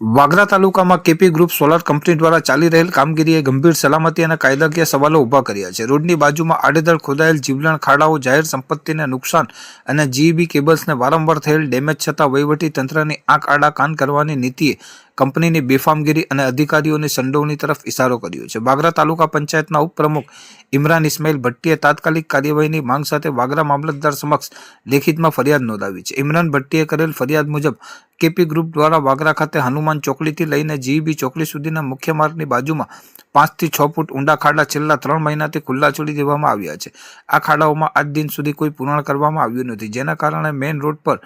વાગરા તાલુકામાં KP group solar company દ્વારા ચાલી રહેલ કામગીરીએ ગંભીર સલામતી અને કાયદાકીય સવાલો ઊભા કર્યા છે. રોડની બાજુમાં આડેધડ ખોદાયેલ જીવલેણ ખાડાઓ, જાહેર સંપત્તિને નુકસાન અને જીઈબી કેબલ્સને વારંવાર થયેલ ડેમેજ છતાં વહીવટી તંત્રની આંખ આડા કાન કરવાની નીતિએ કંપનીની બેફામગીરી અને અધિકારીઓની સંડોવણી તરફ ઇશારો કર્યો છે. વાગરા તાલુકા પંચાયતના ઉપપ્રમુખ ઇમરાન ઇસ્માઇલ ભટ્ટીએ તાત્કાલિક કાર્યવાહીની માંગ સાથે વાગરા મામલતદાર સમક્ષ લેખિતમાં ફરિયાદ નોંધાવી છે. ઇમરાન ભટ્ટીએ કરેલ ફરિયાદ મુજબ કેપી ગ્રુપ દ્વારા વાગરા ખાતે હનુમાન ચોકડીથી લઈને જીઈબી ચોકડી સુધીના મુખ્ય માર્ગની બાજુમાં પાંચથી છ ફૂટ ઊંડા ખાડા છેલ્લા ત્રણ મહિનાથી ખુલ્લા છોડી દેવામાં આવ્યા છે. આ ખાડાઓમાં આજ દિન સુધી કોઈ પૂરણ કરવામાં આવ્યું નથી. જેના કારણે મેઇન રોડ પર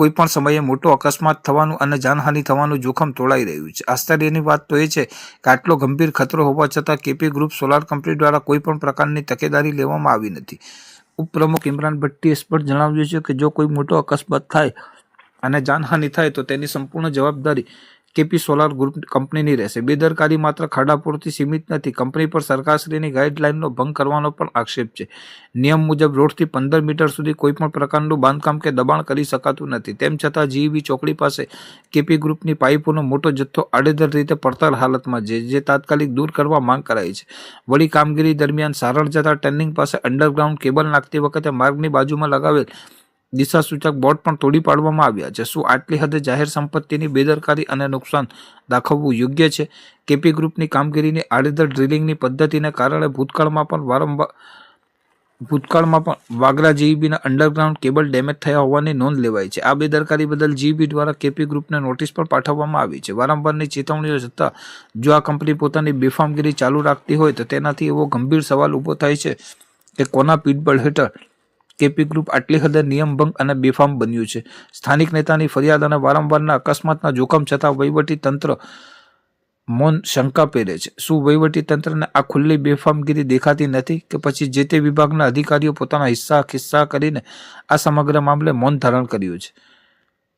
કોઈ પણ સમયે મોટો અકસ્માત થવાનું અને જાનહાનિ થવાનું જોખમ તોળાઈ રહ્યું છે. આશ્ચર્યની વાત તો એ છે કે આટલો ગંભીર ખતરો હોવા છતાં કેપી ગ્રુપ સોલાર કંપની દ્વારા કોઈ પણ પ્રકારની તકેદારી લેવામાં આવી નથી. ઉપપ્રમુખ ઇમરાન ભટ્ટીએ સ્પષ્ટ જણાવ્યું છે કે જો કોઈ મોટો અકસ્માત થાય અને જાનહાનિ થાય તો તેની સંપૂર્ણ જવાબદારી કેપી સોલાર ગ્રુપ કંપનીની રહેશે. બેદરકારી માત્ર ખાડા પૂરતી સીમિત નથી. કંપની પર સરકારશ્રીની ગાઈડલાઇનનો ભંગ કરવાનો પણ આક્ષેપ છે. નિયમ મુજબ રોડથી પંદર મીટર સુધી કોઈપણ પ્રકારનું બાંધકામ કે દબાણ કરી શકાતું નથી. તેમ છતાં જીઈબી ચોકડી પાસે કેપી ગ્રુપની પાઇપોનો મોટો જથ્થો આડેધડ રીતે પડતર હાલતમાં છે, જે તાત્કાલિક દૂર કરવા માંગ કરાઈ છે. વળી કામગીરી દરમિયાન સારળ જતા ટર્નિંગ પાસે અંડરગ્રાઉન્ડ કેબલ નાખતી વખતે માર્ગની બાજુમાં લગાવેલ દિશા સૂચક બોર્ડ પણ તોડી પાડવામાં આવ્યા છે. શું આટલી હદે જાહેર સંપત્તિની બેદરકારી અને નુકસાન દાખવવું યોગ્ય છે? કેપી ગ્રુપની કામગીરીની આડેધડ ડ્રિલિંગની પદ્ધતિને કારણે ભૂતકાળમાં પણ વારંવાર ભૂતકાળમાં પણ વાગરા જીઈબીના અંડરગ્રાઉન્ડ કેબલ ડેમેજ થયા હોવાની નોંધ લેવાઈ છે. આ બેદરકારી બદલ જીઈબી દ્વારા કેપી ગ્રુપને નોટિસ પણ પાઠવવામાં આવી છે. વારંવારની ચેતવણીઓ છતાં જો આ કંપની પોતાની બેફામગીરી ચાલુ રાખતી હોય તો તેનાથી એવો ગંભીર સવાલ ઊભો થાય છે કે કોના પીઠબળ હેઠળ કેપી ગ્રુપ આટલી હદે નિયમભંગ અને બેફામ બન્યું છે. સ્થાનિક નેતાની ફરિયાદ અને વારંવારના અકસ્માતના જોખમ છતાં વહીવટી તંત્ર મૌન શંકા પહેરે છે. શું વહીવટી તંત્રને આ ખુલ્લી બેફામગીરી દેખાતી નથી કે પછી જે તે વિભાગના અધિકારીઓ પોતાના હિસ્સા ખિસ્સા કરીને આ સમગ્ર મામલે મૌન ધારણ કર્યું છે?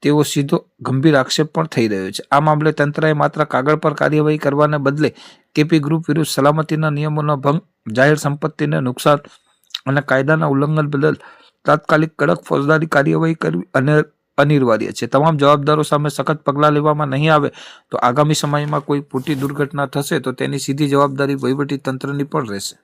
તેવો સીધો ગંભીર આક્ષેપ પણ થઈ રહ્યો છે. આ મામલે તંત્રએ માત્ર કાગળ પર કાર્યવાહી કરવાને બદલે કેપી ગ્રુપ વિરુદ્ધ સલામતીના નિયમોનો ભંગ, જાહેર સંપત્તિને નુકસાન અને કાયદાના ઉલ્લંઘન બદલ તાત્કાલિક કડક ફોજદારી કાર્યવાહી કરવી અને અનિવાર્ય છે. તમામ જવાબદારો સામે સખત પગલાં લેવામાં નહીં આવે તો આગામી સમયમાં કોઈ મોટી દુર્ઘટના થશે તો તેની સીધી જવાબદારી વહીવટી તંત્રની પણ રહેશે.